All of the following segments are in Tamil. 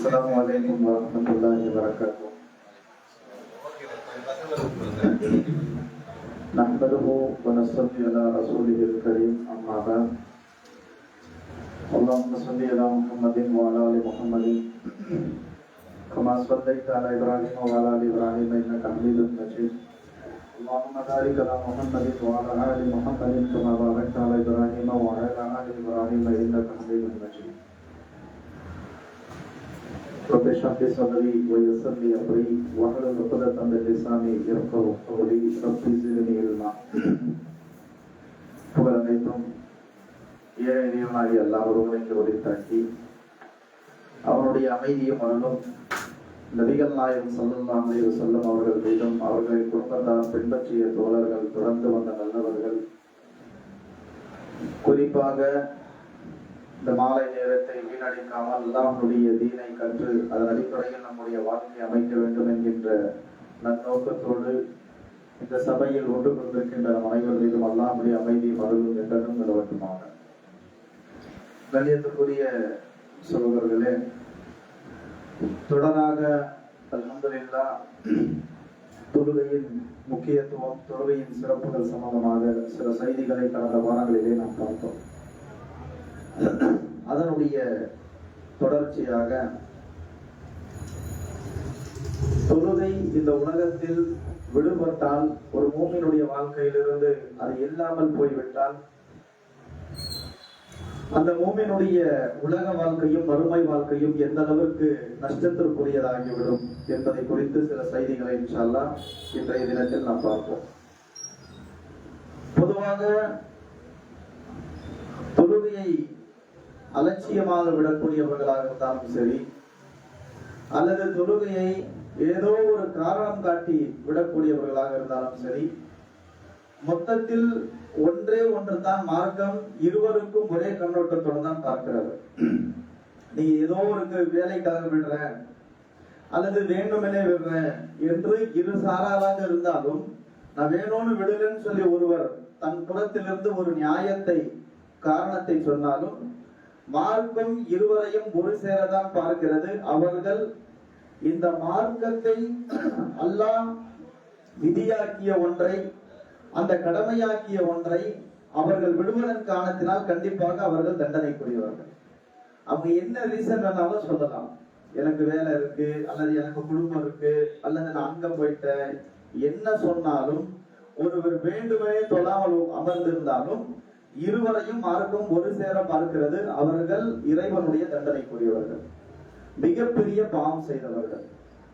السلام عليكم ورحمة الله وبركاته. نحمده ونصلي على رسوله الكريم أما بعد. اللهم صل على محمد وعلى آل محمد. كما صليت على إبراهيم وعلى آل إبراهيم إنك حميد مجيد. اللهم بارك على محمد وعلى آل محمد كما باركت على إبراهيم وعلى آل إبراهيم إنك حميد مجيد. رب اشرح لي صدري ويسر لي امري واحلل عقدة من لساني يفقهوا قولي رب زدني علما புகழ் அனைத்தும் ஏழை இறைவனாகி எல்லா ஒருவரைக்கு ஒளித்தாக்கி அவனுடைய அமைதியும் அருளும் நபிகள் நாயகம் சல்லல்லாஹு அலைஹி வஸல்லம் அவர்கள் மீதும் அவர்களின் குடும்பத்தார் பின்பற்றிய தோழர்கள் தொடர்ந்து வந்த நல்லவர்கள் குறிப்பாக இந்த மாலை நேரத்தை வீணடிக்காமல் அல்லாஹ்வுடைய தீனை கற்று அதன் அடிப்படையில் நம்முடைய வாழ்க்கையை அமைக்க வேண்டும் என்கின்ற நன்னோக்கத்தோடு இந்த சபையில் ஒன்று கொண்டிருக்கின்ற நம் அனைவரிலும் அல்லாஹ்வுடைய அமைதி மருளும் என்றும் நிலவட்டுமாக. கண்ணியத்துக்குரிய சகோதரர்களே தொடராக அலமதுல்லா தொழுகையின் முக்கியத்துவம் தொழுகையின் சிறப்புகள் சம்பந்தமாக சில செய்திகளை கடந்த வாரங்களிலே நாம் பார்த்தோம். அதனுடைய தொடர்ச்சியாக தொழுகை இந்த உலகத்தில் விடுபட்டால் ஒரு மூமியினுடைய வாழ்க்கையிலிருந்து அது இல்லாமல் போய்விட்டால் அந்த மூமியினுடைய உலக வாழ்க்கையும் மறுமை வாழ்க்கையும் எந்த அளவிற்கு நஷ்டத்திற்குரியதாகிவிடும் என்பதை குறித்து சில செய்திகளை இன்ஷால்லா இன்றைய தினத்தில் நாம் பார்ப்போம். பொதுவாக தொழுகையை அலட்சியமாக விடக்கூடியவர்களாக இருந்தாலும் சரி அல்லது தொழுகையை ஏதோ ஒரு காரணம் காட்டி விடக்கூடியவர்களாக இருந்தாலும் சரி மொத்தத்தில் ஒன்றே ஒன்று தான் மார்க்கம் இருவருக்கும் ஒரே கண்ணோட்டத்தோடு தான் பார்க்கிறது. நீ ஏதோ ஒரு வேலைக்காக விடுற அல்லது வேண்டுமெனே விடுறேன் என்று இரு சாராராக இருந்தாலும் நான் வேணும்னு விடுறேன்னு சொல்லி ஒருவர் தன் புறத்திலிருந்து ஒரு நியாயத்தை காரணத்தை சொன்னாலும் மார்க்கம் இருவரையும் ஒரு சேரதான் பார்க்கிறது. அவர்கள் இந்த மார்க்கத்தை அல்லாஹ் விதியாக்கிய ஒன்றை அந்த கடமையாக்கிய ஒன்றை அவர்கள் விடுவதன் காரணத்தினால் கண்டிப்பாக அவர்கள் தண்டனைக்குரியவர்கள். அவங்க என்ன ரீசன் வேணாலும் சொல்லலாம். எனக்கு வேலை இருக்கு அல்லது எனக்கு குடும்பம் இருக்கு அல்லது நான் அங்க போயிட்டேன் என்ன சொன்னாலும் ஒருவர் வேண்டுமே தொழாமல் அமர்ந்திருந்தாலும் இருவரையும் மார்க்கம் ஒரு சேர பார்க்கிறது அவர்கள் இறைவனுடைய தண்டனைக்குரியவர்கள். மிகப்பெரிய பாவம் செய்தவர்கள்.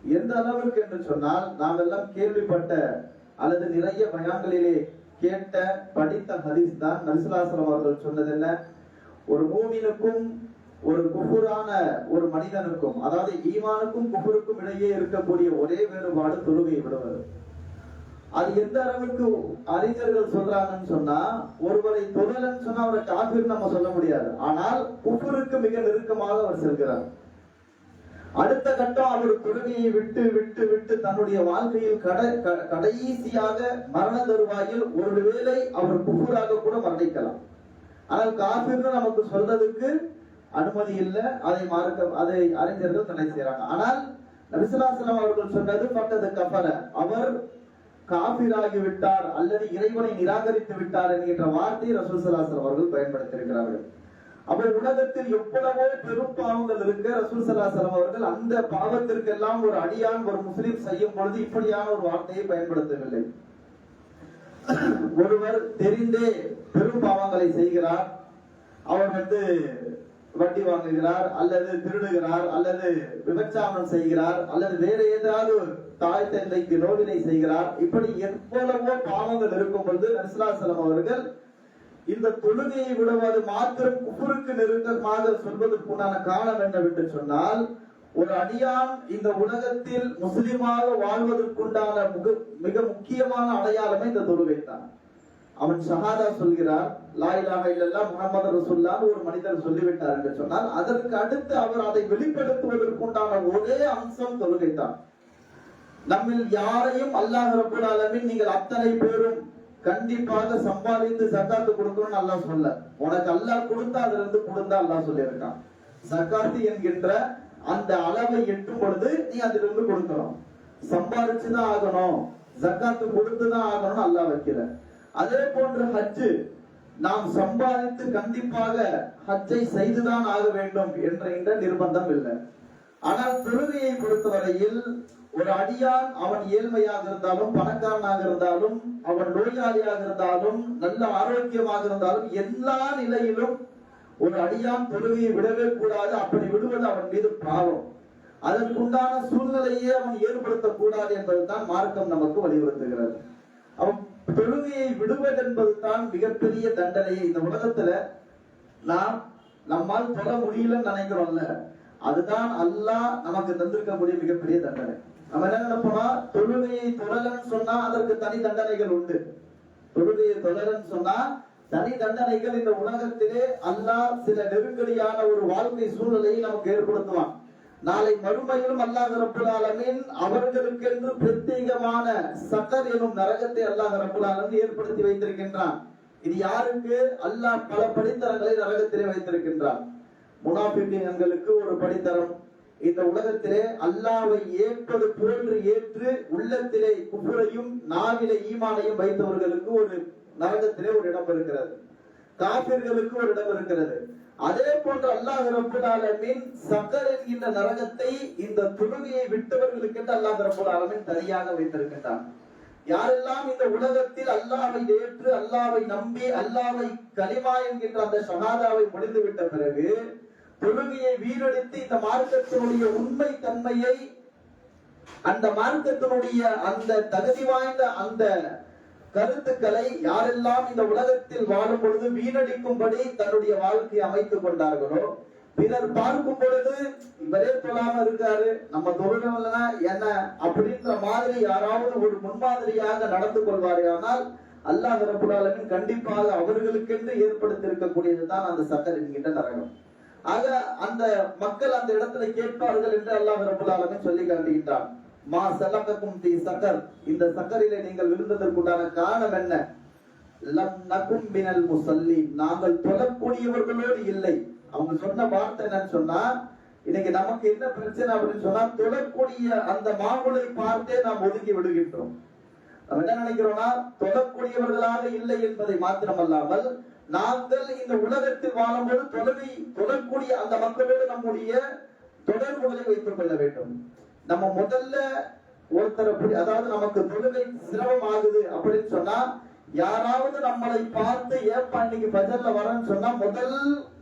எந்த அளவிற்கு என்று சொன்னால் நாம் எல்லாம் கேள்விப்பட்ட அல்லது நிறைய பயான்களிலே கேட்ட படித்த ஹதீஸ் தான் நரிசுலாசலம் அவர்கள் சொன்னது என்ன? ஒரு மூவினுக்கும் ஒரு குஃபுரான ஒரு மனிதனுக்கும் அதாவது ஈமானுக்கும் குஃபுருக்கும் இடையே இருக்கக்கூடிய ஒரே வேறுபாடு தொழுகை விடுவது. அது எந்த அளவுக்கு அறிஞர்கள் சொல்றாங்கன்னு சொன்னா ஒருவரை தொழிலன்னு சொன்னா அவரை காபிர் நம்ம சொல்ல முடியாது. ஆனால் குஃபுருக்கு மிக நெருக்கமாக அவர் செல்கிறார். அடுத்த கட்டம் அவர் தொழுகையை விட்டு விட்டு விட்டு தன்னுடைய வாழ்க்கையில் கடை கடைசியாக மரண தருவாயில் ஒருவேளை அவர் குஃபுராக கூட மரணிக்கலாம். ஆனால் காஃபிர்னு நமக்கு சொல்றதுக்கு அனுமதி இல்லை. அதை மார்க்க அதை அறிஞர்கள் தடை செய்யறாங்க ஆனால் நபிசுலாசலம் அவர்கள் சொன்னது பட்டது கப்பல அவர் காபிராகி விட்டார் அல்லது இறைவனை நிராகரித்து விட்டார் என்கின்ற வார்த்தையை ரசூசலாசர் அவர்கள் பயன்படுத்தியிருக்கிறார்கள். அவர் உலகத்தில் எவ்வளவோ பெரும் பாவங்கள் இருக்க. ரசூல் சலாசலம் அவர்கள் அந்த பாவத்திற்கு எல்லாம் ஒரு அடியான் ஒரு முஸ்லீம் செய்யும் பொழுது இப்படியான ஒரு வார்த்தையை பயன்படுத்தவில்லை. ஒருவர் தெரிந்தே பெரும் பாவங்களை செய்கிறார். அவர் வந்து வட்டி வாங்குகிறார் அல்லது திருடுகிறார் அல்லது விபச்சாரம் செய்கிறார் அல்லது வேற ஏதாவது தாய் தந்தைக்கு நோவினை செய்கிறார். இப்படி எவ்வளவோ பாவங்கள் இருக்கும் பொழுது நரிசலாசலம் அவர்கள் இந்த தொழுகையை விடுவது மாத்திரம் குப்புருக்கு நெருக்கமாக சொல்வதற்குண்டான காரணம் என்னவென்று சொன்னால் ஒரு அடியான் இந்த உலகத்தில் முஸ்லிமாக வாழ்வதற்குண்டான மிக முக்கியமான அடையாளமே இந்த தொழுகை தான். அவன் ஷஹாதா சொல்கிறார் லாயிலாக இல்லல்லா முகமது ரசுல்லான்னு ஒரு மனிதர் சொல்லிவிட்டார் என்று சொன்னால் அதற்கு அடுத்து அவர் அதை வெளிப்படுத்துவதற்குண்டான ஒரே அம்சம் தொழுகை தான். நம்மில் யாரையும் அல்லாஹ் ரபுல் ஆலமின் நீங்கள் அத்தனை பேரும் கண்டிப்பாக சம்பாதித்து சக்காத்து கொடுக்கணும்னு அல்லாஹ் சொல்ல உனக்கு அல்லாஹ் கொடுத்தா அதுல இருந்து கொடுத்தா அல்லாஹ் சொல்லியிருக்கான். சக்காத்து என்கின்ற அந்த அளவை எட்டும் பொழுது நீ அதிலிருந்து கொடுக்கணும். சம்பாதிச்சுதான் ஆகணும். ஜக்காத்து கொடுத்துதான் ஆகணும்னு அல்லாஹ் வைக்கிற அதே போன்று ஹஜ்ஜு நாம் சம்பாதித்து கண்டிப்பாக ஹஜ்ஜை செய்துதான் ஆக வேண்டும் என்ற இந்த நிர்பந்தம் இல்லை. ஆனால் தொழுகையை பொறுத்தவரையில் ஒரு அடியான் அவன் ஏழ்மையாக இருந்தாலும் பணக்காரனாக இருந்தாலும் அவன் நோயாளியாக இருந்தாலும் நல்ல ஆரோக்கியமாக இருந்தாலும் எல்லா நிலையிலும் ஒரு அடியான் தொழுகையை விடவே கூடாது. அப்படி விடுவது அவன் மீது பாவம். அதற்குண்டான சூழ்நிலையே அவன் ஏற்படுத்தக்கூடாது என்பதுதான் மார்க்கம் நமக்கு வலியுறுத்துகிறது. அவன் தொழுகையை விடுவது என்பதுதான் மிகப்பெரிய தண்டனையை. இந்த உலகத்துல நாம் நம்மால் தொட முடியலன்னு நினைக்கிறோம்ல. அதுதான் அல்லாஹ் நமக்கு தந்திருக்கக்கூடிய மிகப்பெரிய தண்டனை. நம்ம என்ன நினைப்போம்னா தொழுகையை தொடரன்னு சொன்னா அதற்கு தனி தண்டனைகள் உண்டு. தொழுகையை தொடரன்னு சொன்னா தனி தண்டனைகள் இந்த உலகத்திலே அல்லாஹ் சில நெருக்கடியான ஒரு வாழ்க்கை சூழ்நிலையை நமக்கு ஏற்படுத்துவான். நாளை மறுமையிலும் அல்லாஹ் ரப்புல் ஆலமீன் அவர்களுக்கென்று பிரத்யேகமான சக்கர் எனும் நரகத்தை அல்லாஹ் ரப்புல் ஏற்படுத்தி வைத்திருக்கின்றான். இது யாருக்கு? அல்லாஹ் பல படித்தரங்களை நரகத்திலே வைத்திருக்கின்றான். முனாபிக்கங்களுக்கு ஒரு படித்தரம் இந்த உலகத்திலே அல்லாவை ஏற்பது போன்று ஏற்று உள்ளத்திலே குப்புரையும் நாவிலே ஈமானையும் வைத்தவர்களுக்கு ஒரு நரகத்திலே ஒரு இடம் இருக்கிறது. காபிர்களுக்கு ஒரு இடம் இருக்கிறது. அதே போன்று அல்லாஹ் ரப்புல் ஆலமீன் சக்கர் என்கின்ற நரகத்தை இந்த தொழுகையை விட்டவர்களுக்கு அல்லாஹ் ரப்புல் ஆலமீன் தனியாக வைத்திருக்கின்றான். யாரெல்லாம் இந்த உலகத்தில் அல்லாவை ஏற்று அல்லாவை நம்பி அல்லாவை களிமா என்கின்ற அந்த சகாதாவை முடிந்து விட்ட பிறகு தொழுகையை வீணடித்து இந்த மார்க்கத்தினுடைய உண்மை தன்மையை அந்த மார்க்கத்தினுடைய அந்த தகுதி வாய்ந்த அந்த கருத்துக்களை யாரெல்லாம் இந்த உலகத்தில் வாழும் பொழுது வீணடிக்கும்படி தன்னுடைய வாழ்க்கையை அமைத்துக் கொண்டார்களோ பிறர் பார்க்கும் பொழுது இவரே சொல்லாம இருக்காரு நம்ம தொழில்னா என்ன அப்படின்ற மாதிரி யாராவது ஒரு முன்மாதிரியாக நடந்து கொள்வாரே ஆனால் அல்லாஹ் ரப்புல் கண்டிப்பாக அவர்களுக்கென்று ஏற்படுத்தி இருக்கக்கூடியதுதான் அந்த சக்கர் என்கின்ற நரகம் ஆக அந்த மக்கள் அந்த இடத்துல கேட்பார்கள் என்று அல்லாஹ் ரப்புல் சொல்லி காட்டுகின்றான். மா சலகக்கும் தி சக்கர். இந்த சக்கரிலே நீங்கள் விழுந்ததற்குண்டான காரணம் என்ன? லம் நகும் மினல் முசல்லீன் நாங்கள் தொழக்கூடியவர்களோடு இல்லை. அவங்க சொன்ன வார்த்தை என்னன்னு சொன்னா இன்னைக்கு நமக்கு என்ன பிரச்சனை அப்படின்னு சொன்னா தொழக்கூடிய அந்த மாவுளை பார்த்தே நாம் ஒதுங்கி விடுகின்றோம். நம்ம என்ன நினைக்கிறோம்னா தொழக்கூடியவர்களாக இல்லை என்பதை மாத்திரமல்லாமல் நாங்கள் இந்த உலகத்தில் வாழும்போது தொலைவி தொழக்கூடிய அந்த மக்களோடு நம்முடைய தொடர்புகளை வைத்துக் கொள்ள வேண்டும். நம்ம முதல்ல ஒருத்தர் அதாவது நமக்கு தொழுகை சிரமம் ஆகுது அப்படின்னு சொன்னா யாராவது நம்மளை பார்த்து ஏப்பா இன்னைக்கு பஜர்ல வரேன்னு சொன்னா முதல்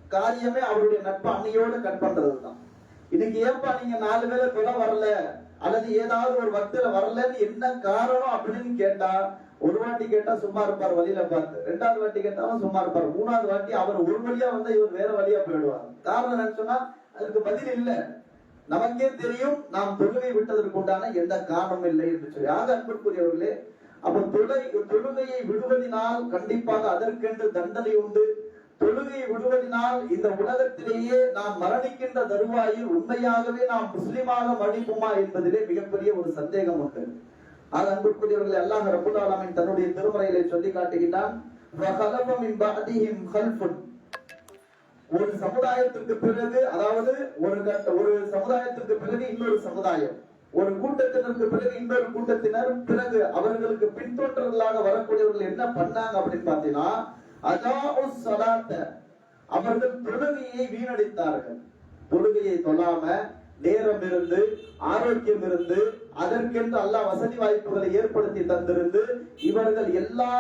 காரியமே அவருடைய நட்பு அன்னையோடு கட் பண்றதுதான். இன்னைக்கு ஏப்பா நீங்க நாலு பேரை தொலை வரல அல்லது ஏதாவது ஒரு பக்தியில வரலன்னு என்ன காரணம் அப்படின்னு கேட்டா ஒரு வாட்டி கேட்டா சும்மா இருப்பார் வழியில பார்த்து. ரெண்டாவது வாட்டி கேட்டாலும் சும்மா இருப்பார். மூணாவது வாட்டி அவர் ஒரு வழியா வந்தா இவர் வேற வழியா போயிடுவார். காரணம் என்ன சொன்னா அதுக்கு பதில் இல்லை. நமக்கே தெரியும் நாம் தொழுகை விட்டதற்கு உண்டான எந்த காரணமும் இல்லை என்று சொல்லி. ஆக அன்புக்குரியவர்களே அப்ப தொலை தொழுகையை விடுவதினால் கண்டிப்பாக அதற்கென்று தண்டனை உண்டு. தொழுகையை விடுவதினால் இந்த உலகத்திலேயே நாம் மரணிக்கின்ற தருவாயில் உண்மையாகவே நாம் முஸ்லிமாக மடிப்போமா என்பதிலே மிகப்பெரிய ஒரு சந்தேகம் உண்டு. ஆக அன்புக்குரியவர்கள் எல்லாம் ரபுல் ஆலமின் தன்னுடைய திருமுறையிலே சொல்லி காட்டுகின்றான் ஒரு சமுதாயத்திற்கு பிறகு அதாவது ஒரு ஒரு சமுதாயத்திற்கு பிறகு இன்னொரு சமுதாயம் ஒரு கூட்டத்தினருக்கு பிறகு இன்னொரு கூட்டத்தினர் பிறகு அவர்களுக்கு பின்தொற்றர்களாக வரக்கூடியவர்கள் என்ன பண்ணாங்க அப்படின்னு பாத்தீங்கன்னா அவர்கள் தொழுகையை வீணடித்தார்கள். தொழுகையை தொழாம நேரம் இருந்து ஆரோக்கியம் இருந்து அதற்கென்று அல்லாஹ் வசதி வாய்ப்புகளை ஏற்படுத்தி தந்திருந்து இவர்கள் எல்லா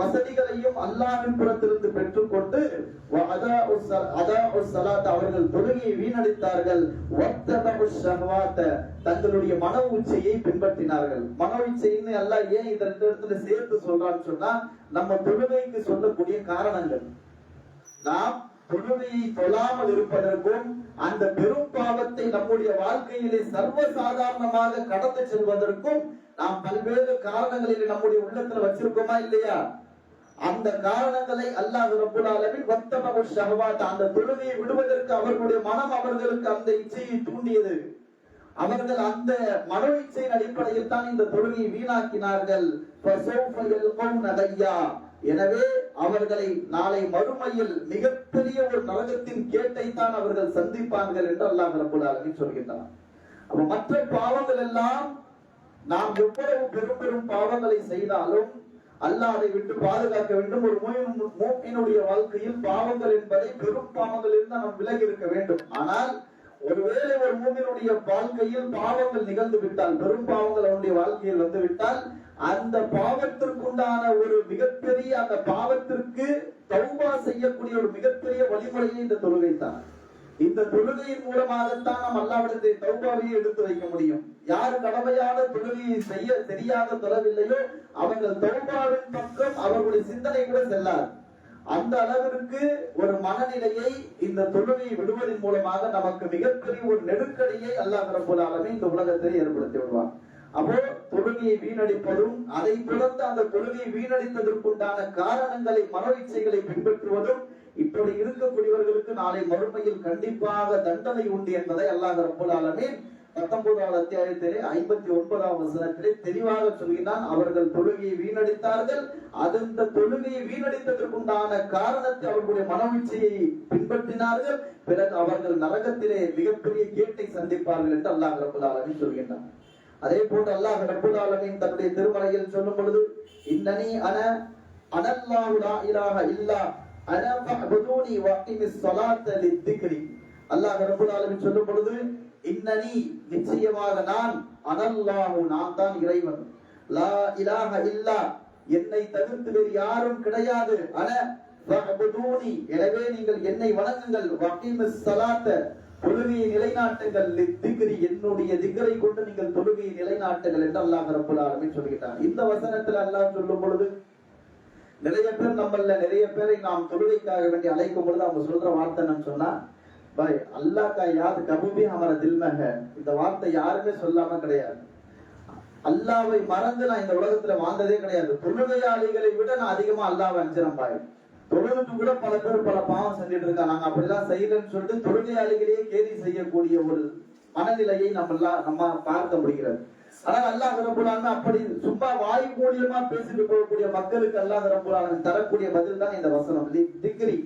வசதிகளையும் அல்லாஹ்வின் புறத்திலிருந்து பெற்றுக்கொண்டு வ அவர்கள் தொழுகையை வீணடித்தார்கள். தங்களுடைய மன உச்சையை பின்பற்றினார்கள். மன உச்சைன்னு அல்லாஹ் ஏன் இந்த ரெண்டு இடத்துல சேர்த்து சொல்றான்னு சொன்னா நம்ம தொழுகைக்கு சொல்லக்கூடிய காரணங்கள். நாம் தொழுகையை தொழாமல் இருப்பதற்கும் அந்த பெரும் பாவத்தை நம்முடைய வாழ்க்கையிலே சர்வசாதாரணமாக கடந்து செல்வதற்கும் நாம் பல்வேறு காரணங்களில் நம்முடைய உள்ளத்துல வச்சிருக்கோமா இல்லையா? அந்த காரணங்களை அல்லாஹ் ரப்புல் ஆலமீன் வத்தமகு ஷஹவாத் அந்த தொழுகையை விடுவதற்கு அவர்களுடைய மனம் அவர்களுக்கு அந்த இச்சையை தூண்டியது. அவர்கள் அந்த மன இச்சையின் அடிப்படையில் தான் இந்த தொழுகையை வீணாக்கினார்கள். எனவே அவர்களை நாளை மறுமையில் மிகப்பெரிய ஒரு நரகத்தின் கேட்டை தான் அவர்கள் சந்திப்பார்கள் என்று அல்லாஹ் ரபுல் ஆலமீன் சொல்கின்றார் அப்ப மற்ற பாவங்கள் எல்லாம் நாம் எவ்வளவு பெரும் பெரும் பாவங்களை செய்தாலும் அல்லாஹ் அதை விட்டு பாதுகாக்க வேண்டும். ஒரு மூப்பினுடைய வாழ்க்கையில் பாவங்கள் என்பதை பெரும் பாவங்கள் இருந்து நாம் விலகி இருக்க வேண்டும். ஆனால் ஒருவேளை ஒரு மூமினுடைய வாழ்க்கையில் பாவங்கள் நிகழ்ந்து விட்டால் பெரும் பாவங்கள் அவனுடைய வாழ்க்கையில் வந்து விட்டால் அந்த பாவத்திற்குண்டான ஒரு மிகப்பெரிய அந்த பாவத்திற்கு தௌபா செய்யக்கூடிய ஒரு மிகப்பெரிய வழிமுறையை இந்த தொழுகை தான் இந்த தொழுகையின் மூலமாகத்தான் நாம் அல்லாவிடத்தை தௌபாவையை எடுத்து வைக்க முடியும். யார் கடமையான தொழுகையை செய்ய தெரியாத தொழவில்லையோ அவர்கள் தௌபாவின் பக்கம் அவர்களுடைய சிந்தனை கூட செல்லாது. அந்த அளவிற்கு ஒரு மனநிலையை இந்த தொழுகையை விடுவதன் மூலமாக நமக்கு மிகப்பெரிய ஒரு நெருக்கடியை அல்லாஹ் ரபுல் ஆலமீன் இந்த உலகத்தை ஏற்படுத்தி விடுவான். அப்போ தொழுகையை வீணடிப்பதும் அதை தொடர்ந்து அந்த தொழுகையை வீணடித்ததற்குண்டான காரணங்களை மனவீச்சைகளை பின்பற்றுவதும் இப்படி இருக்கக்கூடியவர்களுக்கு நாளை மறுமையில் கண்டிப்பாக தண்டனை உண்டு என்பதை அல்லாஹ் ரப்பல் ஆலமீன் பத்தொன்பதாவது அத்தியாயத்திலே ஐம்பத்தி ஒன்பதாம் வசனத்திலே தெளிவாக சொல்கிறான். அவர்கள் தொழுகையை வீணடித்தார்கள். அந்த தொழுகையை வீணடித்ததற்குண்டான காரணத்தை அவர்களுடைய மனவீழ்ச்சியை பின்பற்றினார்கள். பிறகு அவர்கள் நரகத்திலே மிகப்பெரிய கேட்டை சந்திப்பார்கள் என்று அல்லாஹ் ரப்பல் ஆலமீன் சொல்கின்றான். அதே போன்று அல்லாஹ் ரப்பல் ஆலமீன் தன்னுடைய திருமலையில் சொல்லும் பொழுது இன்னனி அன அனல்லாஹு லா இலாஹ இல்லா அன ஃபஅபுதூனி ஸலாத்த லித்திக்ரி. அல்லாஹ் ரப்பல் ஆலமீன் சொல்லும் பொழுது இன்னனி நிச்சயமாக நான் அனல்லாஹு நான் தான் இறைவன். லா இலாஹ இல்லா என்னை தவிர்த்து வேறு யாரும் கிடையாது. அன ஃபஅபுதூனி எனவே நீங்கள் என்னை வணங்குங்கள். வஅகிமிஸ் ஸலாத்த தொழுகையை நிலைநாட்டுங்கள் திகிரி என்னுடைய திகரை கொண்டு நீங்கள் தொழுகையை நிலைநாட்டுங்கள் என்று அல்லாஹ் ரப்புல் ஆலமின் சொல்கிறார் இந்த வசனத்தில் அல்லாஹ் சொல்லும் பொழுது நிறைய பேர் நம்மள நிறைய பேரை நாம் தொழுகைக்காக வேண்டி அழைக்கும் பொழுது அவங்க சொல்ற வார்த்தை நான் சொன்னா பாய் அல்லாஹ் யாது யாத் கபூபி ஹமர தில்மக இந்த வார்த்தை யாருமே சொல்லாம கிடையாது. அல்லாவை மறந்து நான் இந்த உலகத்துல வாழ்ந்ததே கிடையாது. தொழுகையாளிகளை விட நான் அதிகமா அல்லாவை அஞ்சிரம் பாய். தொழுதுட்டு கூட பல பேர் பல பாவம் செஞ்சுட்டு இருக்கா நாங்க அப்படிலாம் செய்யலன்னு சொல்லிட்டு தொழுகையாளிகளையே கேலி செய்யக்கூடிய ஒரு மனநிலையை நம்ம நம்ம பார்க்க முடிகிறது. ஆனால் அல்லாஹ் ரபுல்லாலுமே அப்படி சும்மா வாய் மூலியமா பேசிட்டு போகக்கூடிய மக்களுக்கு அல்லாஹ் ரபுல்லாலுமே தரக்கூடிய பதில் தான் இந்த வசனம். திக்ரி.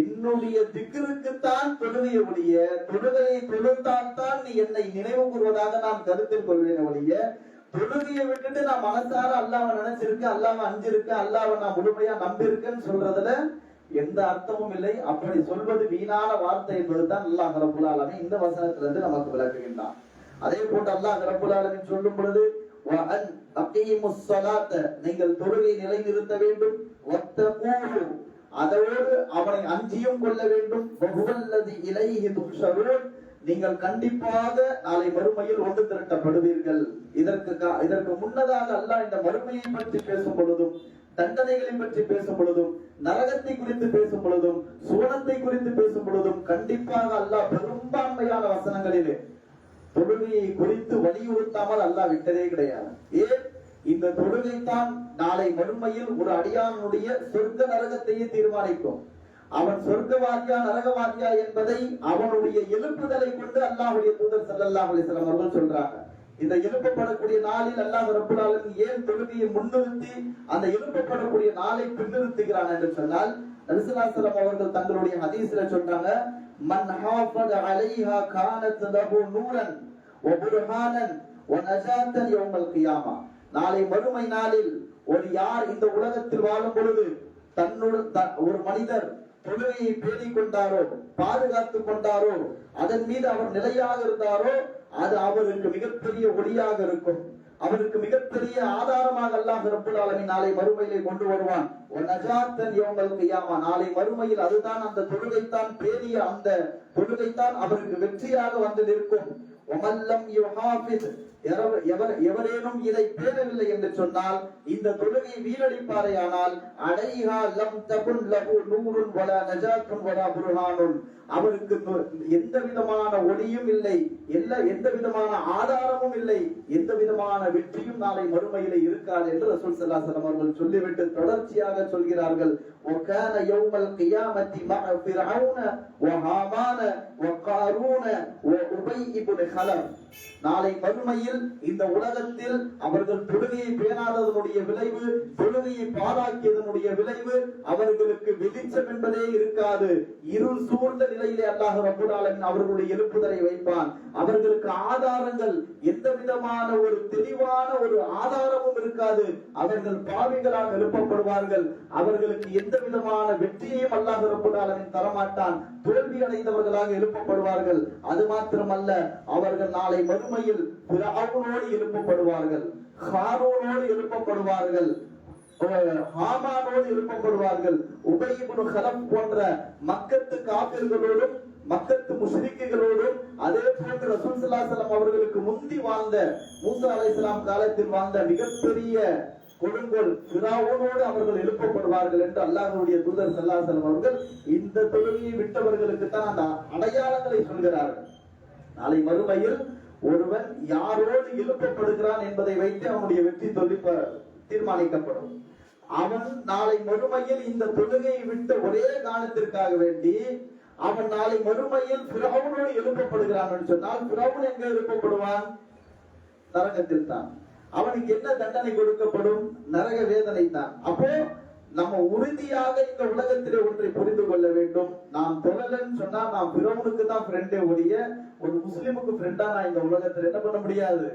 என்னுடைய திக்ருக்குத்தான் தொழுகைய ஒழிய தொழுகையை தொழுத்தால் தான் நீ என்னை நினைவு கூறுவதாக நான் கருத்தில் கொள்வேன் ஒழிய தொழுகையை விட்டுட்டு நான் மனசார அல்லாவை நினைச்சிருக்கேன் அல்லாவை அஞ்சிருக்கேன் அல்லாவை நான் முழுமையா நம்பியிருக்கேன்னு சொல்றதுல எந்த அர்த்தமும் இல்லை. அப்படி சொல்வது வீணான வார்த்தை என்பதுதான் அல்லாஹ் ரபுல் இந்த வசனத்திலிருந்து நமக்கு விளக்குகின்றான். அதே போட்டு அல்லாஹ் ரபுல் சொல்லும் பொழுது நீங்கள் தொழுகை நிலைநிறுத்த வேண்டும். வத்தகூஹு அதோடு அவனை அஞ்சியும் கொள்ள வேண்டும். வஹுவல்லதி இலைஹி நீங்கள் கண்டிப்பாக நாளை மறுமையில் ஒன்று திரட்டப்படுவீர்கள். இதற்கு இதற்கு முன்னதாக அல்லாஹ் இந்த மறுமையை பற்றி பேசும் பொழுதும் தண்டனைகளை பற்றி பேசும் பொழுதும் நரகத்தை குறித்து பேசும் பொழுதும் சுவனத்தை குறித்து பேசும் பொழுதும் கண்டிப்பாக அல்லாஹ் பெரும்பான்மையான வசனங்களிலே தொழுகையை குறித்து வலியுறுத்தாமல் அல்லாஹ் விட்டதே கிடையாது. ஏன்? இந்த தொழுகை தான் நாளை மறுமையில் ஒரு அடியானுடைய சொர்க்க நரகத்தையே தீர்மானிக்கும். அவன் சொர்க்கவாதியா நரகவாதியா என்பதை அவனுடைய எழுப்புதலை கொண்டு அல்லாஹுடைய தூதர் செல்லல்லா அலிஸ்லாம் அவர்கள் சொல்றாங்க. இந்த எழுப்பப்படக்கூடிய நாளில் அல்லாஹ் ரப்புலாலும் ஏன் தொழுகையை முன்னிறுத்தி அந்த எழுப்பப்படக்கூடிய நாளை பின்னிறுத்துகிறான் என்று சொன்னால் நரிசலாசலம் அவர்கள் தங்களுடைய ஹதீஸ்ல சொல்றாங்க மன் ஹாஃபத அலைஹா கானத் லஹு நூரன் வ புர்ஹானன் வ நஜாத்தன் யௌமல் கியாமா. நாளை மறுமை நாளில் ஒரு யார் இந்த உலகத்தில் வாழும் பொழுது தன்னுடன் ஒரு மனிதர் தொழுகையை பேணிக் கொண்டாரோ பாதுகாத்துக் கொண்டாரோ அதன் மீது அவர் நிலையாக இருந்தாரோ அது அவருக்கு மிகப்பெரிய ஒளியாக இருக்கும். அவருக்கு மிகப்பெரிய ஆதாரமாக அல்லாஹ் ரப்பல் நாளை மறுமையிலே கொண்டு வருவான். நஜாத்தன் யோமல் கியாமா நாளை மறுமையில் அதுதான் அந்த தொழுகைத்தான் பேரிய அந்த தொழுகைத்தான் அவருக்கு வெற்றியாக வந்து நிற்கும். ஒமல்லம் யுஹாஃபிஸ் எவரேனும் இதை பேரவில்லை என்று சொன்னால் இந்த தொழுகை வீணடிப்பாரையானால் அடைஹா லம் தகுன் லஹு நூறுன் வலா நஜாத்துன் வலா புர்ஹானுன் அவருக்கு நு- எந்த விதமான ஒளியும் இல்லை எல்லா எந்த விதமான ஆதாரமும் இல்லை எந்த விதமான வெற்றியும் நாளை மறுமையிலே இருக்காது என்று ரசூல் ஸல்லல்லாஹு அலைஹி வஸல்லம் அவர்கள் சொல்லிவிட்டு தொடர்ச்சியாக சொல்கிறார்கள் وكان يوم القيامة مع فرعون وهامان وقارون وأبي உபை இப்னு கலப் நாளை மறுமையில் இந்த உலகத்தில் அவர்கள் தொழுகையை பேணாததனுடைய விளைவு தொழுகையை பாழாக்கியதனுடைய விளைவு அவர்களுக்கு வெளிச்சம் என்பதே இருக்காது. இருள் சூழ்ந்த நிலையிலே அல்லாஹ் ரப்பல் அவர்களுடைய எழுப்புதலை வைப்பான். அவர்களுக்கு ஆதாரங்கள் எந்த விதமான ஒரு தெளிவான ஒரு ஆதாரம் இருக்காது. அவர்கள் பாவிகளாக எழுப்பப்படுவார்கள். அவர்களுக்கு எந்த விதமான வெற்றியையும் அல்லாஹ் ரப்பல் தரமாட்டான். தோல்வி அடைந்தவர்களாக எழுப்பப்படுவார்கள். அது மாத்திரமல்ல அவர்கள் நாளை மறுமையில் பிறவுனோடு எழுப்பப்படுவார்கள். ஹாரோனோடு எழுப்பப்படுவார்கள். ஹாமானோடு எழுப்பப்படுவார்கள். உபயிபுன் ஹலம் போன்ற மக்கத்து காப்பிர்களோடும் மக்கத்து முஸ்லிக்குகளோடும் அதே போன்று ரசூல் அவர்களுக்கு முந்தி வாழ்ந்த மூசா இஸ்லாம் காலத்தில் வாழ்ந்த மிகப்பெரிய கொடுங்கோல் பிராவோனோடு அவர்கள் எழுப்பப்படுவார்கள் என்று அல்லாஹனுடைய தூதர் சல்லாசலம் அவர்கள் இந்த தொழுகையை விட்டவர்களுக்கு தான் அந்த அடையாளங்களை சொல்கிறார்கள். நாளை மறுமையில் ஒருவன் யாரோடு எழுப்பப்படுகிறான் என்பதை வைத்து அவனுடைய வெற்றி தொழில் தீர்மானிக்கப்படும். அவன் நாளை மறுமையில் இந்த தொழுகையை விட்ட ஒரே காரணத்திற்காக வேண்டி அவன் நாளை மறுமையில் பிறவனோடு எழுப்பப்படுகிறான் சொன்னால் பிறவன் எங்க எழுப்பப்படுவான்? நரகத்தில் தான் அவனுக்கு என்ன தண்டனை கொடுக்கப்படும்? நரக வேதனை தான் அப்போ நம்ம உறுதியாக இந்த உலகத்திலே ஒன்றை புரிந்து கொள்ள வேண்டும். நாம் தொழலன்னு சொன்னா நான் பிரவனுக்கு தான் ஃப்ரெண்டே ஒழிய ஒரு முஸ்லிமுக்கு ஃப்ரெண்டா நான் இந்த உலகத்துல என்ன பண்ண முடியாது?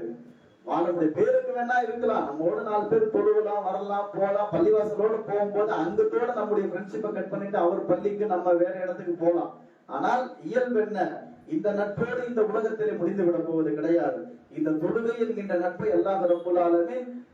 வாழ பேருக்கு வேணா இருக்கலாம். நம்மளோட நாலு பேர் தொழுவலாம் வரலாம் போகலாம் பள்ளிவாசலோட போகும்போது அங்கத்தோட நம்முடைய ஃப்ரெண்ட்ஷிப்பை கட் பண்ணிட்டு அவர் பள்ளிக்கு நம்ம வேற இடத்துக்கு போலாம் ஆனால் இயல்பு என்ன? இந்த நட்போடு இந்த உலகத்திலே முடிந்து விட போவது கிடையாது. இந்த தொழுகை என்கின்ற நட்பை அல்லாஹ் ரப்புல்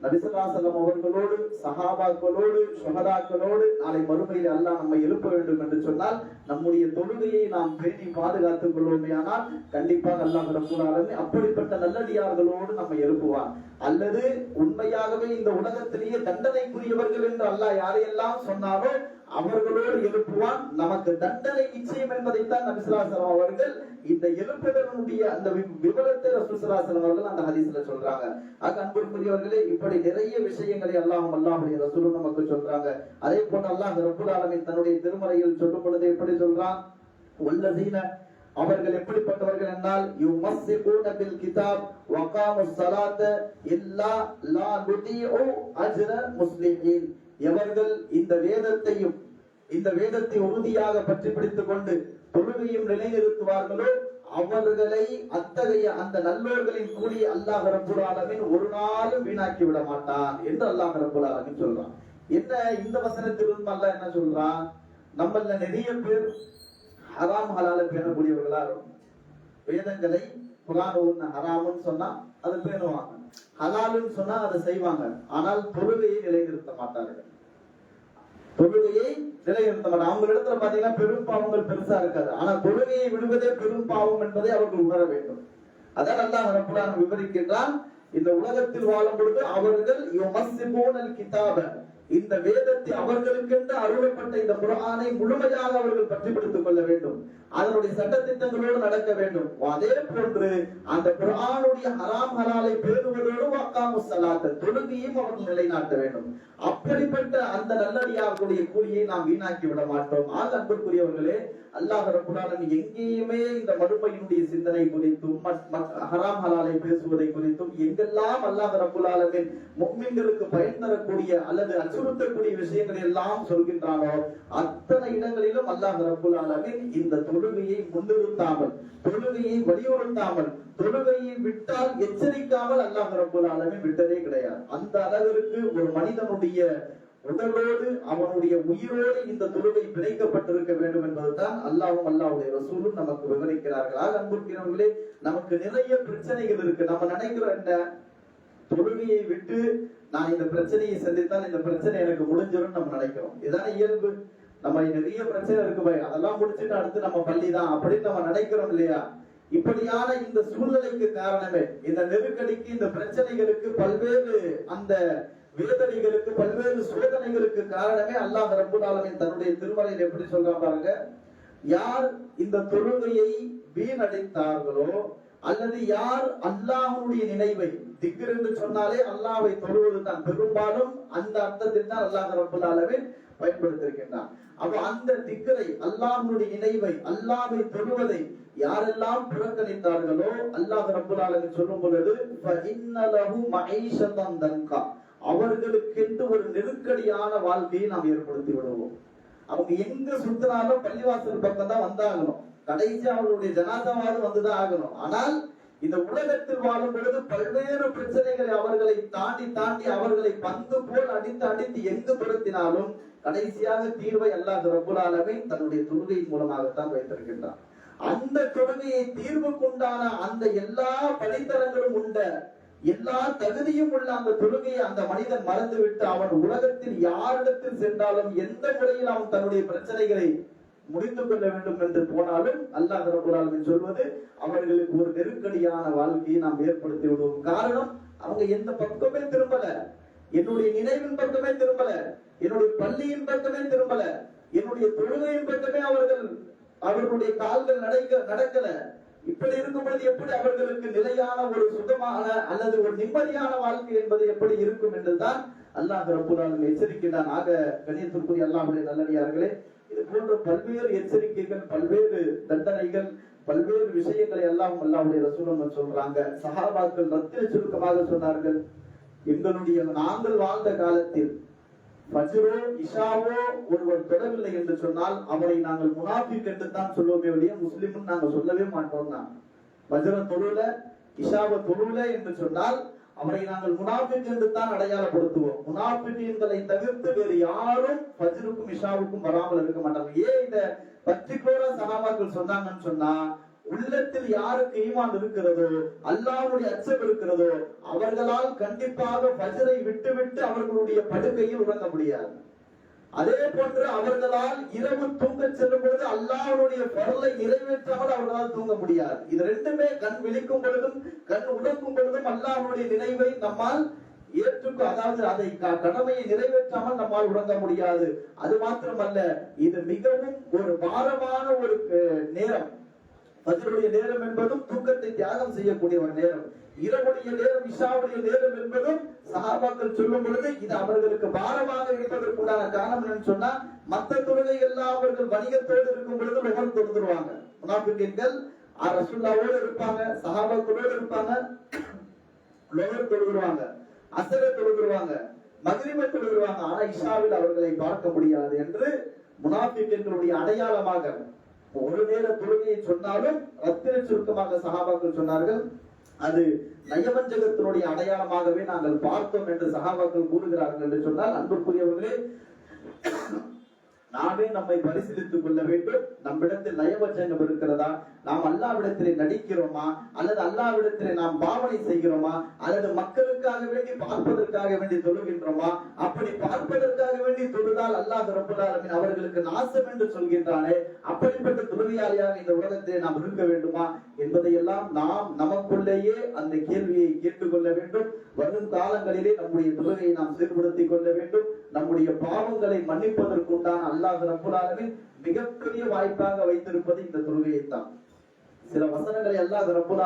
நபிசுல்லாசலம் அவர்களோடு சஹாபாக்களோடு சுகதாக்களோடு நாளை மறுமையில் அல்லாஹ் நம்மை எழுப்ப வேண்டும் என்று சொன்னால் நம்முடைய தொழுகையை நாம் பேணி பாதுகாத்துக் கொள்வோமே ஆனால் கண்டிப்பாக அல்லாஹ் ரப்புல் அப்படிப்பட்ட நல்லடியார்களோடு நம்மை எழுப்புவான். அல்லது உண்மையாகவே இந்த உலகத்திலேயே தண்டனைக்குரியவர்கள் என்று அல்லாஹ் யாரையெல்லாம் சொன்னாரோ அவர்களோடு எழுப்புவான். நமக்கு தண்டனை நிச்சயம் என்பதைத்தான் நபிசுலாசலம் அவர்கள் இந்த எழுப்புதலுடைய அந்த விவரத்தை ரசூசலாசலம் அவர்கள் அந்த ஹதீஸ்ல சொல்றாங்க. ஆக அன்புக்குரியவர்களே இப்படி நிறைய விஷயங்களை அல்லாஹும் அல்லாஹுடைய ரசூலும் நமக்கு சொல்றாங்க. அதே போன்று அல்லாஹ் ரப்புல் தன்னுடைய திருமறையில் சொல்லும் பொழுது எப்படி சொல்றான்? உள்ளதீன அவர்கள் எப்படிப்பட்டவர்கள் என்றால் யுமஸ்ஸிகூன பில் கிதாப் வகாமுஸ் சலாத்த இல்லா லா நுதீஉ அஜ்ர முஸ்லிமீன் எவர்கள் இந்த வேதத்தையும் இந்த வேதத்தை உறுதியாக பற்றி பிடித்துக் கொண்டு தொழுகையும் நிலைநிறுத்துவார்களோ அவர்களை அத்தகைய அந்த நல்லோர்களின் கூலி அல்லாஹ் ரபுல் ஆலமின் ஒரு நாளும் வீணாக்கி விட மாட்டான் என்று அல்லாஹ் ரபுல் ஆலமின் சொல்றான். என்ன இந்த வசனத்திலிருந்து அல்ல என்ன சொல்றான்? நம்மள நிறைய பேர் ஹராம் ஹலால பேணக்கூடியவர்களா இருக்கும். வேதங்களை குரான் ஒண்ணு ஹராம்னு சொன்னா அதை பேணுவாங்க. ஹலாலுன்னு சொன்னா அதை செய்வாங்க. ஆனால் தொழுகையை நிலைநிறுத்த மாட்டார்கள். தொழுகையை நிலைநிறுத்த மாட்டாங்க அவங்க இடத்துல பாத்தீங்கன்னா பெரும் பாவங்கள் பெருசா இருக்காது. ஆனா தொழுகையை விடுவதே பெரும் பாவம் என்பதை அவர்கள் உணர வேண்டும். அதான் அல்லாஹ் ரப்புலான் விவரிக்கின்றான் இந்த உலகத்தில் வாழும் பொழுது அவர்கள் யுமஸ்ஸிபூனல் கிதாப. இந்த வேதத்தை அவர்களுக்கென்று அருளப்பட்ட இந்த குரானை முழுமையாக அவர்கள் பற்றி பிடித்துக் கொள்ள வேண்டும். அதனுடைய சட்ட திட்டங்களோடு நடக்க வேண்டும். அதே போன்று அந்த குரானுடைய ஹராம் ஹலாலை பேணுவதோடு வக்காமு சலாத்த தொழுகையும் அவர்கள் நிலைநாட்ட வேண்டும். அப்படிப்பட்ட அந்த நல்லடியார்களுடைய கூலியை நாம் வீணாக்கி விட மாட்டோம். ஆக அன்புக்குரியவர்களே அல்லாஹ் ரப்புல் எங்கேயுமே இந்த மறுமையினுடைய சிந்தனை குறித்தும் ஹராம் ஹலாலை பேசுவதை குறித்தும் எங்கெல்லாம் அல்லாஹ் ரப்புல் முக்மின்களுக்கு பயன் தரக்கூடிய அல்லது அச்சுறுத்தக்கூடிய விஷயங்களை எல்லாம் சொல்கின்றானோ அத்தனை இடங்களிலும் அல்லாஹ் ரப்புல் இந்த இந்த தொழுகையை முன்னிறுத்தாமல் தொழுகையை வலியுறுத்தாமல் தொழுகையை விட்டால் எச்சரிக்காமல் அல்லாஹ் ரப்புல் விட்டதே கிடையாது. அந்த அளவிற்கு ஒரு மனிதனுடைய உடலோடு அவனுடைய உயிரோடு இந்த தொழுகை பிணைக்கப்பட்டிருக்க வேண்டும் என்பதுதான் அல்லாவும் அல்லாஹ்வுடைய ரசூலும் நமக்கு விவரிக்கிறார்கள் ஆக அன்புக்கிறவர்களே நமக்கு நிறைய பிரச்சனைகள் இருக்கு. நம்ம நினைக்கிறோம் என்ன? தொழுகையை விட்டு நான் இந்த பிரச்சனையை சந்தித்தால் இந்த பிரச்சனை எனக்கு முடிஞ்சிடும் நம்ம நினைக்கிறோம். இதான இயல்பு? நம்ம நிறைய பிரச்சனை இருக்கு பாய். அதெல்லாம் முடிச்சுட்டு அடுத்து நம்ம பள்ளி தான் அப்படின்னு நம்ம நினைக்கிறோம் இல்லையா? இப்படியான இந்த சூழ்நிலைக்கு காரணமே இந்த நெருக்கடிக்கு இந்த பிரச்சனைகளுக்கு பல்வேறு அந்த வேதனைகளுக்கு பல்வேறு சோதனைகளுக்கு காரணமே அல்லாஹ் ரப்புல் ஆலமீன் தன்னுடைய திருமலையில் எப்படி சொல்றா பாருங்க? யார் இந்த தொழுகையை வீணடைத்தார்களோ அல்லது யார் அல்லாஹ்வுடைய நினைவை திக்ர் என்று சொன்னாலே அல்லாவை தொழுவது தான் பெரும்பாலும் அந்த அர்த்தத்தில் தான் அல்லாஹ் ரப்புல் ஆலமீன் பயன்படுத்தியிருக்கின்றான் அப்போ அந்த திக்கரை அல்லாஹனுடைய நினைவை அல்லாஹை தொழுவதை யாரெல்லாம் புறக்கணித்தார்களோ அல்லாஹ் ரபுல்லாலன் சொல்லும் பொழுது தங்கா அவர்களுக்கென்று ஒரு நெருக்கடியான வாழ்க்கையை நாம் ஏற்படுத்தி விடுவோம். அவங்க எங்க சுத்தினாலும் பள்ளிவாசல் பக்கம் தான் வந்தாகணும். கடைசி அவர்களுடைய ஜனாதவாறு வந்துதான் ஆகணும். ஆனால் இந்த உலகத்தில் வாழும் பொழுது பல்வேறு பிரச்சனைகளை அவர்களை தாண்டி தாண்டி அவர்களை பந்து போல் அடித்து அடித்து எங்கு பொருத்தினாலும் கடைசியாக தீர்வை அல்லாஹ் ரப்புல் தன்னுடைய தொழுகையின் மூலமாகத்தான் வைத்திருக்கின்றான். அந்த தொழுகையை தீர்வுக்குண்டான அந்த எல்லா படித்தரங்களும் உண்ட எல்லா தகுதியும் உள்ள அந்த தொழுகையை அந்த மனிதன் மறந்துவிட்டு அவன் உலகத்தில் யாரிடத்தில் சென்றாலும் எந்த முறையில் அவன் தன்னுடைய பிரச்சனைகளை முடிந்து கொள்ள வேண்டும் என்று போனாலும் அல்லாஹ் ரப்பல் சொல்வது அவர்களுக்கு ஒரு நெருக்கடியான வாழ்க்கையை நாம் ஏற்படுத்தி விடுவோம். காரணம் அவங்க எந்த பக்கமே திரும்பல. என்னுடைய நினைவின் பக்கமே திரும்பல. என்னுடைய பள்ளியின் பக்கமே திரும்பல. என்னுடைய தொழுகையின் பக்கமே அவர்கள் அவர்களுடைய கால்கள் நடக்க நடக்கல. இப்படி இருக்கும் பொழுது எப்படி அவர்களுக்கு நிலையான ஒரு சுகமான அல்லது ஒரு நிம்மதியான வாழ்க்கை என்பது எப்படி இருக்கும் என்றுதான் அல்லாஹ் ரப்பல் எச்சரிக்கின்றான். ஆக கணியத்திற்குரிய அல்லாஹுடைய நல்லடியார்களே இது போன்ற பல்வேறு எச்சரிக்கைகள் பல்வேறு தண்டனைகள் பல்வேறு விஷயங்களை எல்லாம் அல்லாவுடைய ரசூலங்கள் சொல்றாங்க. சஹாபாக்கள் ரத்தின சுருக்கமாக சொன்னார்கள். எங்களுடைய நாங்கள் வாழ்ந்த காலத்தில் பஜ்ரோ இஷாவோ ஒருவர் தொடவில்லை என்று சொன்னால் அவரை நாங்கள் முனாஃபிக் என்று தான் சொல்லுவோமே வழிய முஸ்லிம்னு நாங்கள் சொல்லவே மாட்டோம் தான். ஃபஜ்ர தொழுல இஷாவ தொழுல என்று சொன்னால் அவரை நாங்கள் முனாஃபிக் என்று தான் அடையாளப்படுத்துவோம். முனாஃபிகீன்களை தவிர்த்து வேறு யாரும் பஜ்ருக்கும் இஷாவுக்கும் வராமல் இருக்க மாட்டாங்க ஏன் இந்த பர்டிகுலரா சகாபாக்கள் சொன்னாங்கன்னு சொன்னா உள்ளத்தில் யாருக்கு ஈமான் இருக்கிறதோ அல்லாவுடைய அச்சம் இருக்கிறதோ அவர்களால் கண்டிப்பாக பஜரை விட்டுவிட்டு அவர்களுடைய படுக்கையில் உறங்க முடியாது. அதே போன்று அவர்களால் இரவு தூங்க செல்லும் பொழுது அல்லாஹ்வுடைய பொருளை நிறைவேற்றாமல் அவர்களால் தூங்க முடியாது. இது ரெண்டுமே கண் விழிக்கும் பொழுதும் கண் உணர்க்கும் பொழுதும் அல்லாஹ்வுடைய நினைவை நம்மால் ஏற்றுக்கு அதாவது அதை க- கடமையை நிறைவேற்றாமல் நம்மால் உறங்க முடியாது. அது மாத்திரமல்ல இது மிகவும் ஒரு பாரமான ஒரு நேரம். ஃபஜ்ருடைய நேரம் என்பதும் தூக்கத்தை தியாகம் செய்யக்கூடிய ஒரு நேரம். இரவுடைய நேரம் இஷாவுடைய நேரம் என்பதும் சகாபாக்கள் சொல்லும் பொழுது இது அவர்களுக்கு பாரமாக இருப்பதற்குண்டான காரணம் என்னன்னு சொன்னா மத்த தொழிலை எல்லாம் அவர்கள் வணிகத்தோடு இருக்கும் பொழுது முகம் தொழுதுருவாங்க முனாபிக்கீன்கள் ரசுல்லாவோடு இருப்பாங்க சகாபாக்களோடு இருப்பாங்க லொகர் தொழுதுருவாங்க அசரை தொழுதுருவாங்க மகிரிமை தொழுதுருவாங்க ஆனா இஷாவில் அவர்களை பார்க்க முடியாது என்று முனாபிக்கர்களுடைய அடையாளமாக ஒரு நேர தொழுகையை சொன்னாலும் ரத்தின சுருக்கமாக சகாபாக்கள் சொன்னார்கள். அது நயவஞ்சகத்தினுடைய அடையாளமாகவே நாங்கள் பார்த்தோம் என்று சகாபாக்கள் கூறுகிறார்கள் என்று சொன்னால் அன்புக்குரியவர்களே நாமே நம்மை பரிசீலித்துக் கொள்ள வேண்டும். நம்மிடத்தில் நயவஞ்சகம் இருக்கிறதா? நாம் அல்லாவிடத்திலே நடிக்கிறோமா? அல்லது அல்லாவிடத்திலே நாம் பாவனை செய்கிறோமா? அல்லது மக்களுக்காக வேண்டி பார்ப்பதற்காக வேண்டி தொழுகின்றோமா அப்படி பார்ப்பதற்காக வேண்டி தொழுதால் அல்லாஹ் ரப்பல் அவர்களுக்கு நாசம் என்று சொல்கின்றானே. அப்படிப்பட்ட தொழுகையாளியாக இந்த உலகத்தை நாம் இருக்க வேண்டுமா? என்பதையெல்லாம் நாம் நமக்குள்ளேயே அந்த கேள்வியை கேட்டுக்கொள்ள வேண்டும். வரும் காலங்களிலே நம்முடைய தொழுகையை நாம் சீர்படுத்திக் கொள்ள வேண்டும். நம்முடைய பாவங்களை மன்னிப்பதற்குண்டான அல்லாஹ் ரப்பல் மிகப்பெரிய வாய்ப்பாக வைத்திருப்பது இந்த தொழுகையை தான் சில வசனங்களை அல்லாஹ் ரப்பல்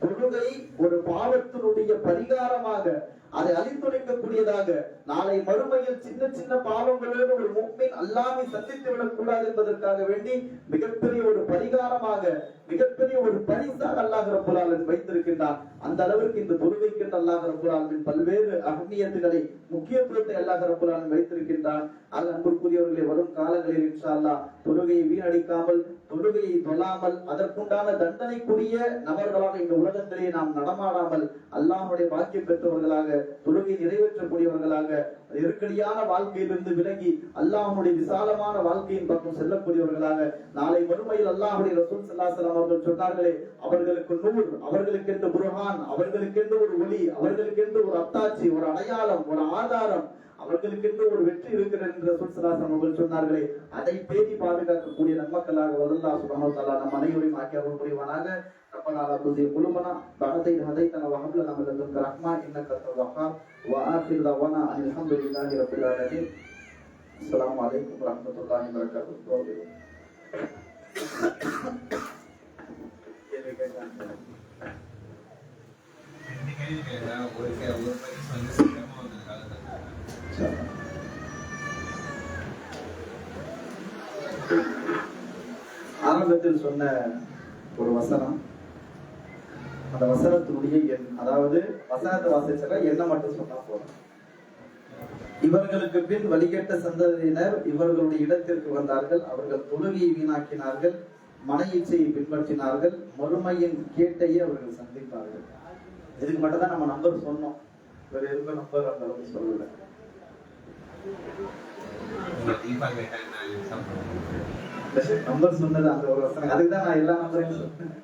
ஆலமீன் ஒரு பாவத்தினுடைய பரிகாரமாக அதை அழித்துரைக்கக்கூடியதாக. நாளை மறுமையில் சின்ன சின்ன பாவங்களோடு ஒரு முக்மின் அல்லாமை சந்தித்து விடக் கூடாது என்பதற்காக வேண்டி மிகப்பெரிய ஒரு பரிகாரமாக மிகப்பெரிய ஒரு பரிசாக அல்லாஹ் ரப்பல் ஆலமீன் வைத்திருக்கின்றான். அந்த அளவிற்கு இந்த தொழுகைக்கு அல்லாஹ் ரப்பல் பல்வேறு அகமியத்துகளை முக்கியத்துவத்தை அல்லாஹ் ரப்பல் வைத்திருக்கின்றான். அது அன்புக்குரியவர்களை வரும் காலங்களில் இன்ஷா அல்லா தொழுகையை வீணடிக்காமல் தொழுகையை தொழாமல் அதற்குண்டான தண்டனைக்குரிய நபர்களாக இந்த உலகத்திலே நாம் நடமாடாமல் அல்லாஹுடைய பாக்கியம் பெற்றவர்களாக தொழுகை நிறைவேற்றக்கூடியவர்களாக நெருக்கடியான வாழ்க்கையிலிருந்து விலகி அல்லாஹுடைய விசாலமான வாழ்க்கையின் பக்கம் செல்லக்கூடியவர்களாக நாளை மறுமையில் அல்லாஹுடைய ரசூல் சல்லாசலம் அவர்கள் சொன்னார்களே அவர்களுக்கு நூல் அவர்களுக்கென்று புர்ஹான் அவர்களுக்கென்று ஒரு ஒளி அவர்களுக்கென்று ஒரு அத்தாட்சி ஒரு அடையாளம் ஒரு ஆதாரம் அவர்களுக்கென்று ஒரு வெற்றி இருக்கிறது என்று ரசூல் ஸல்லல்லாஹு அலைஹி வஸல்லம் அவர்கள் சொன்னார்களே அதை பேணி பாதுகாக்கக்கூடிய நன்மக்களாக வல்லல்லாஹ் சுப்ஹானஹு வ தஆலா நம் அனைவரையும் ஆக்கி அருள் புரிவானாக ربنا لا تزغ قلوبنا بعد إذ هديتنا وهب لنا من لدنك رحمة إنك أنت الوهاب وآخر دعوانا أن الحمد لله رب العالمين السلام عليكم ورحمة الله وبركاته ஒரு கே- ஒரு ஆரம்பத்தில் சொன்ன ஒரு வசனம். அந்த வசனத்தினுடைய எண் அதாவது வசனத்தை வாசிச்சா என்ன மட்டும் சொன்னா போதும். இவர்களுக்கு பின் வழிகட்ட சந்ததியினர் இவர்களுடைய இடத்திற்கு வந்தார்கள். அவர்கள் தொழுகையை வீணாக்கினார்கள். மன இச்சையை பின்பற்றினார்கள். மறுமையின் கேட்டையே அவர்கள் சந்திப்பார்கள். இதுக்கு மட்டும் தான் நம்ம நம்பர் சொன்னோம். வேற எதுக்கும் நம்பர் அந்த அளவுக்கு சொல்லல. நம்பர் சொன்னது அந்த ஒரு வசனம். அதுக்கு தான் நான் எல்லா நம்பரையும் சொன்னேன்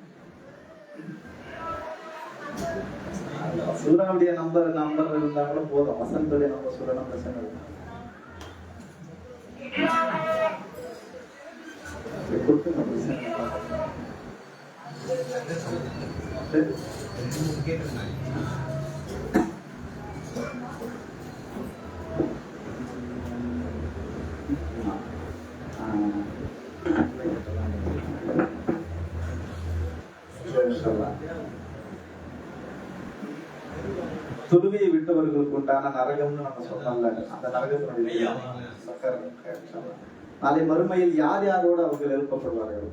சூறாவுடைய நம்பர் நம்பர் இருந்தா கூட போதும். வசந்தோடைய நம்பர் சொல்லணும் பிரச்சனை இல்லை. கொடுத்துங்க, பிரச்சனை இல்லை. சரி. ரெண்டு மூணு கேட்டிருந்தாங்க துருவியை விட்டவர்களுக்கு உண்டான நரகம்னு நம்ம சொன்னோம்ல அந்த நரகத்தினுடைய நாளை மறுமையில் யார் யாரோடு அவர்கள் எழுப்பப்படுவார்கள்?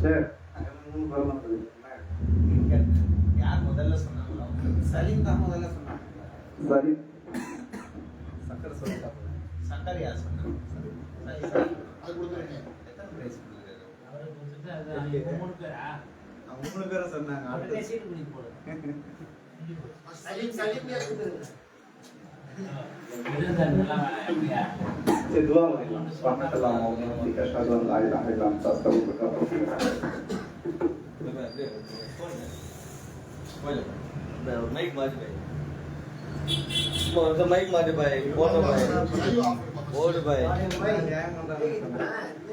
சரி? யார் முதல்ல சொன்னாங்களோ சலீம் தான் முதல்ல சொன்னாங்க. சரி சக்கரை சொல்லிட்டா சக்கரை யார் சொன்னாங்க? சரி, சரி. எத்தனை பிரைஸ் கொடுக்குறது மூணு பேரும் சொன்னாங்க அடுத்து சலீம் சலீம் சரி துவா பண்ணிடலாம் சுப்ஹானல்லாஹி வ பிஹம்திஹி அஷ்ஹது அன் லா இலாஹா இல்லா அன்த அஸ்தக்ஃபிருக வ அத்தூபு இலைக் माइक मार भाई माइक मार भाई बोल भाई बोल भाई நியாயம் பண்றாங்க